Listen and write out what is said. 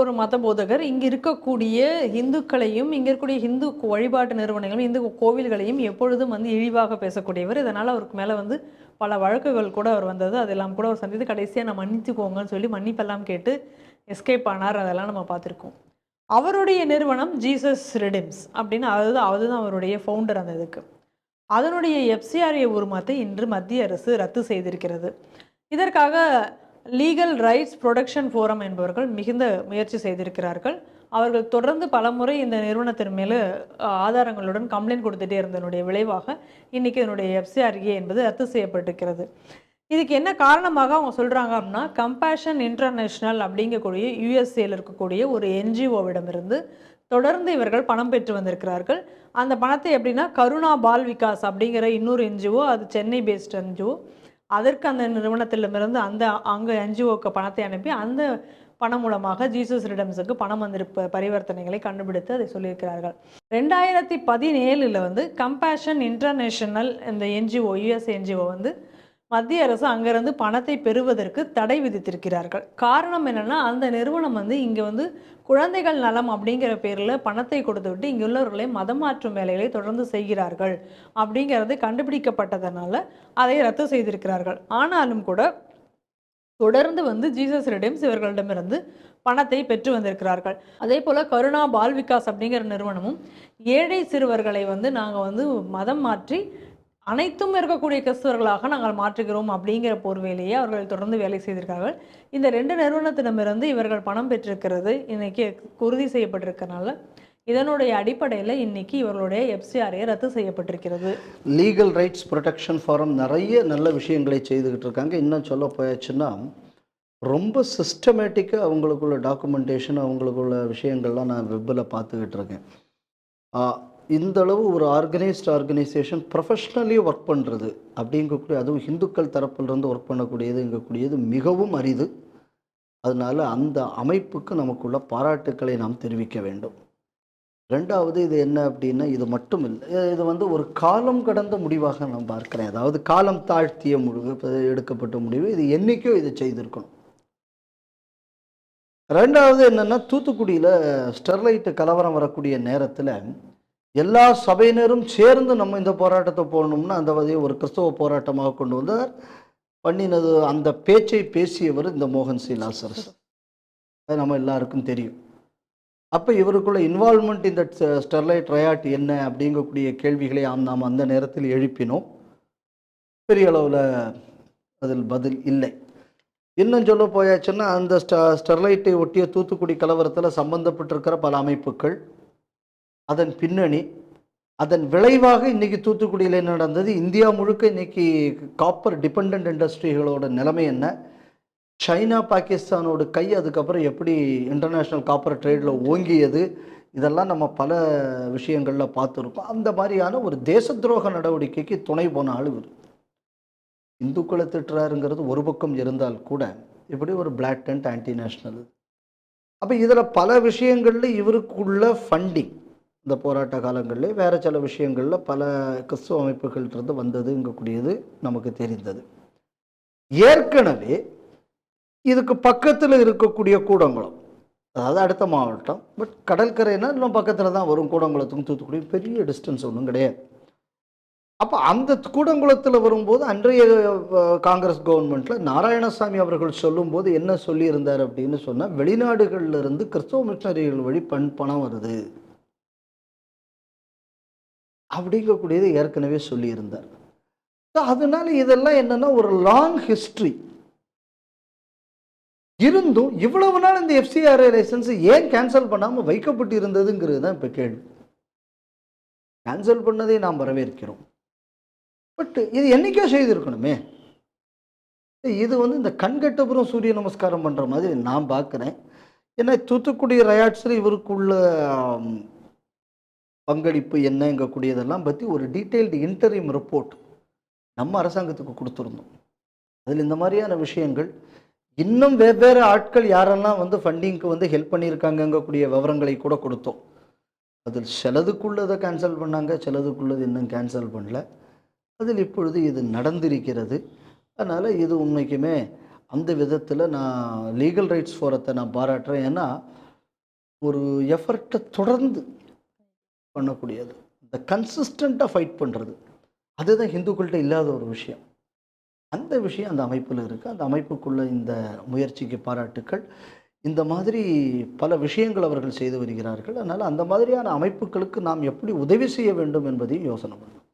ஒரு மத போதகர் இங்கே இருக்கக்கூடிய இந்துக்களையும் இங்கே இருக்கக்கூடிய இந்து வழிபாட்டு நிறுவனங்களும் இந்து கோவில்களையும் எப்பொழுதும் வந்து இழிவாக பேசக்கூடியவர். இதனால் அவருக்கு மேலே வந்து பல வழக்குகள் கூட அவர் வந்தது. அதெல்லாம் கூட அவர் சந்தித்து கடைசியாக நான் மன்னித்துக்கோங்கன்னு சொல்லி மன்னிப்பெல்லாம் கேட்டு எஸ்கேப் ஆனார். அதெல்லாம் நம்ம பார்த்துருக்கோம். அவருடைய நிறுவனம் ஜீசஸ் ரெடிம்ஸ் அப்படின்னு அதுதான் அதுதான் அவருடைய ஃபவுண்டர் அந்த இதுக்கு. அதனுடைய எஃப்சிஆர்ஏ உருமாத்தை இன்று மத்திய அரசு ரத்து செய்திருக்கிறது. இதற்காக லீகல் ரைட்ஸ் ப்ரொடக்ஷன் ஃபோரம் என்பவர்கள் மிகுந்த முயற்சி செய்திருக்கிறார்கள். அவர்கள் தொடர்ந்து பலமுறை இந்த நிறுவனத்தின் மேலே ஆதாரங்களுடன் கம்ப்ளைண்ட் கொடுத்துட்டே இருந்ததனுடைய விளைவாக இன்னைக்கு இதனுடைய எஃப்சிஆர்ஏ என்பது ரத்து செய்யப்பட்டிருக்கிறது. இதுக்கு என்ன காரணமாக அவங்க சொல்கிறாங்க அப்படின்னா கம்பேஷன் இன்டர்நேஷ்னல் அப்படிங்கக்கூடிய யூஎஸ்ஏல இருக்கக்கூடிய ஒரு என்ஜிஓவிடமிருந்து தொடர்ந்து இவர்கள் பணம் பெற்று வந்திருக்கிறார்கள். அந்த பணத்தை எப்படின்னா கருணா பால் விகாஸ் அப்படிங்கிற இன்னொரு என்ஜிஓ அது சென்னை பேஸ்ட் என்ஜிஓ அதற்கு அந்த நிறுவனத்திலிருந்து அந்த அங்கே என்ஜிஓக்கு பணத்தை அனுப்பி அந்த பணம் மூலமாக ஜீசஸ் ரிடம்ஸுக்கு பணம் வந்திருப்ப பரிவர்த்தனைகளை கண்டுபிடித்து அதை சொல்லியிருக்கிறார்கள். ரெண்டாயிரத்தி பதினேழில் வந்து கம்பேஷன் இன்டர்நேஷனல் இந்த என்ஜிஓ யுஎஸ் என்ஜிஓ வந்து மத்திய அரசு அங்கிருந்து பணத்தை பெறுவதற்கு தடை விதித்திருக்கிறார்கள். காரணம் என்னென்னா அந்த நிறுவனம் வந்து இங்கே வந்து குழந்தைகள் நலம் அப்படிங்கிற பேரில் பணத்தை கொடுத்து விட்டு இங்கே உள்ளவர்களை மதம் மாற்றும் வேலைகளை தொடர்ந்து செய்கிறார்கள் அப்படிங்கிறது கண்டுபிடிக்கப்பட்டதனால அதை ரத்து செய்திருக்கிறார்கள். ஆனாலும் கூட தொடர்ந்து வந்து ஜீசஸ் ரெடிம்ஸ் இவர்களிடமிருந்து பணத்தை பெற்று வந்திருக்கிறார்கள். அதே போல் கருணா பால் விகாஸ் அப்படிங்கிற நிறுவனமும் ஏழை சிறுவர்களை வந்து நாங்கள் வந்து மதம் மாற்றி அனைத்தும் இருக்கக்கூடிய கிறிஸ்தவர்களாக நாங்கள் மாற்றுகிறோம் அப்படிங்கிற போர்வையிலேயே அவர்கள் தொடர்ந்து வேலை செய்திருக்கார்கள் இந்த ரெண்டு நிறுவனத்திடமிருந்து இவர்கள் பணம் பெற்றிருக்கிறது. இன்னைக்கு உறுதி செய்யப்பட்டிருக்கனால இதனுடைய அடிப்படையில் இன்னைக்கு இவர்களுடைய எஃப்சிஆர்ஏ ரத்து செய்யப்பட்டிருக்கிறது. லீகல் ரைட்ஸ் ப்ரொடெக்ஷன் ஃபாரம் நிறைய நல்ல விஷயங்களை செய்துக்கிட்டு இருக்காங்க. இன்னும் சொல்ல போயாச்சுன்னா ரொம்ப சிஸ்டமேட்டிக்காக அவங்களுக்குள்ள டாக்குமெண்டேஷன் அவங்களுக்குள்ள விஷயங்கள்லாம் நான் வெப்பில் பார்த்துக்கிட்டு இருக்கேன். இந்தளவு இந்த அளவு ஒரு ஆர்கனைஸ்ட் ஆர்கனைசேஷன் ப்ரொஃபஷ்னலி ஒர்க் பண்ணுறது அப்படிங்கக்கூடிய அதுவும் இந்துக்கள் தரப்பிலிருந்து ஒர்க் பண்ணக்கூடியதுங்கக்கூடியது மிகவும் அரிது. அதனால அந்த அமைப்புக்கு நமக்குள்ள பாராட்டுக்களை நாம் தெரிவிக்க வேண்டும். ரெண்டாவது இது என்ன அப்படின்னா இது மட்டும் இல்லை இது வந்து ஒரு காலம் கடந்த முடிவாக நான் பார்க்குறேன். அதாவது காலம் தாழ்த்திய முடிவு எடுக்கப்பட்ட முடிவு இது என்றைக்கும் இதை செய்திருக்கணும். ரெண்டாவது என்னென்னா தூத்துக்குடியில் ஸ்டெர்லைட்டு கலவரம் வரக்கூடிய நேரத்தில் எல்லா சபையினரும் சேர்ந்து நம்ம இந்த போராட்டத்தை போடணும்னா அந்த வகையை ஒரு கிறிஸ்தவ போராட்டமாக கொண்டு வந்தார். பண்ணினது அந்த பேச்சை பேசியவர் இந்த மோகன் சீலாசரஸ் அது நம்ம எல்லாருக்கும் தெரியும். அப்போ இவருக்குள்ள இன்வால்மெண்ட் இந்த ஸ்டெர்லைட் ரயாட் என்ன அப்படிங்கக்கூடிய கேள்விகளை நாம் அந்த நேரத்தில் எழுப்பினோம். பெரிய அளவில் அதில் பதில் இல்லை. இன்னும் சொல்ல போயாச்சுன்னா அந்த ஸ்ட ஸ்டெர்லைட்டை ஒட்டிய தூத்துக்குடி கலவரத்தில் சம்பந்தப்பட்டிருக்கிற பல அமைப்புகள் அதன் பின்னணி அதன் விளைவாக இன்றைக்கி தூத்துக்குடியில் என்ன நடந்தது? இந்தியா முழுக்க இன்றைக்கி காப்பர் டிபெண்ட் இண்டஸ்ட்ரிகளோட நிலைமை என்ன? சைனா பாகிஸ்தானோட கை அதுக்கப்புறம் எப்படி இன்டர்நேஷ்னல் காப்பர் ட்ரேடில் ஓங்கியது? இதெல்லாம் நம்ம பல விஷயங்களில் பார்த்துருக்கோம். அந்த மாதிரியான ஒரு தேச துரோக நடவடிக்கைக்கு துணை போன ஆள் இவர். இந்துக்களை திட்டுறாருங்கிறது ஒரு பக்கம் இருந்தால் கூட இப்படி ஒரு பிளாட்டன்ட் ஆன்டி நேஷ்னல் அப்போ இதில் பல விஷயங்களில் இவருக்குள்ள ஃபண்டிங் இந்த போராட்ட காலங்களில் வேறு சில விஷயங்களில் பல கிறிஸ்துவ அமைப்புகள்கிட்ட வந்ததுங்கக்கூடியது நமக்கு தெரிந்தது. ஏற்கனவே இதுக்கு பக்கத்தில் இருக்கக்கூடிய கூடங்குளம் அதாவது அடுத்த மாவட்டம் பட் கடற்கரைனா இன்னும் பக்கத்தில் தான் வரும் கூடங்குளத்துக்கும் தூத்துக்குடி பெரிய டிஸ்டன்ஸ் ஒன்றும் கிடையாது. அப்போ அந்த கூடங்குளத்தில் வரும்போது அன்றைய காங்கிரஸ் கவர்மெண்ட்டில் நாராயணசாமி அவர்கள் சொல்லும்போது என்ன சொல்லியிருந்தார் அப்படின்னு சொன்னால் வெளிநாடுகளிலிருந்து கிறிஸ்தவ மிஷினரிகள் வழி பண் பணம் வருது. அப்படிங்கக்கூடியது ஏற்கனவே சொல்லியிருந்தார். அதனால இதெல்லாம் என்னன்னா ஒரு லாங் ஹிஸ்ட்ரி இருந்தும் இவ்வளவு நாள் இந்த எஃப்சிஆர்ஐ லைசன்ஸ் ஏன் கேன்சல் பண்ணாமல் வைக்கப்பட்டு இருந்ததுங்கிறது தான் இப்போ கேள்வி. கேன்சல் பண்ணதை நாம் வரவேற்கிறோம். பட் இது என்னைக்கோ செய்திருக்கணுமே. இது வந்து இந்த கண்கட்டபுரம் சூரிய நமஸ்காரம் பண்ணுற மாதிரி நான் பார்க்குறேன். ஏன்னா தூத்துக்குடி ரயாட்ஸில் இவருக்குள்ள பங்களிப்பு என்னங்கக்கூடியதெல்லாம் பற்றி ஒரு டீட்டெயில்டு இன்டரிம் ரிப்போர்ட் நம்ம அரசாங்கத்துக்கு கொடுத்துருந்தோம். அதில் இந்த மாதிரியான விஷயங்கள் இன்னும் வெவ்வேறு ஆட்கள் யாரெல்லாம் வந்து ஃபண்டிங்க்கு வந்து ஹெல்ப் பண்ணியிருக்காங்கங்கக்கூடிய விவரங்களை கூட கொடுத்தோம். அதில் சிலதுக்குள்ளதை கேன்சல் பண்ணாங்க சிலதுக்குள்ளது இன்னும் கேன்சல் பண்ணல. அதில் இப்பொழுது இது நடந்திருக்கிறது. அதனால் இது உண்மைக்குமே அந்த விதத்தில் நான் லீகல் ரைட்ஸ் ஃபோரத்தை நான் பாராட்டுறேன். ஏன்னா ஒரு எஃபர்ட்டை தொடர்ந்து பண்ணக்கூடியது. இந்த கன்சிஸ்டண்ட்டாக ஃபைட் பண்ணுறது அதுதான் ஹிந்துக்கள்கிட்ட இல்லாத ஒரு விஷயம். அந்த விஷயம் அந்த அமைப்பில் இருக்குது அந்த அமைப்புக்குள்ள இந்த முயற்சிக்கு பாராட்டுக்கள். இந்த மாதிரி பல விஷயங்கள் அவர்கள் செய்து வருகிறார்கள். அதனால் அந்த மாதிரியான அமைப்புகளுக்கு நாம் எப்படி உதவி செய்ய வேண்டும் என்பதையும் யோசனை பண்ணணும்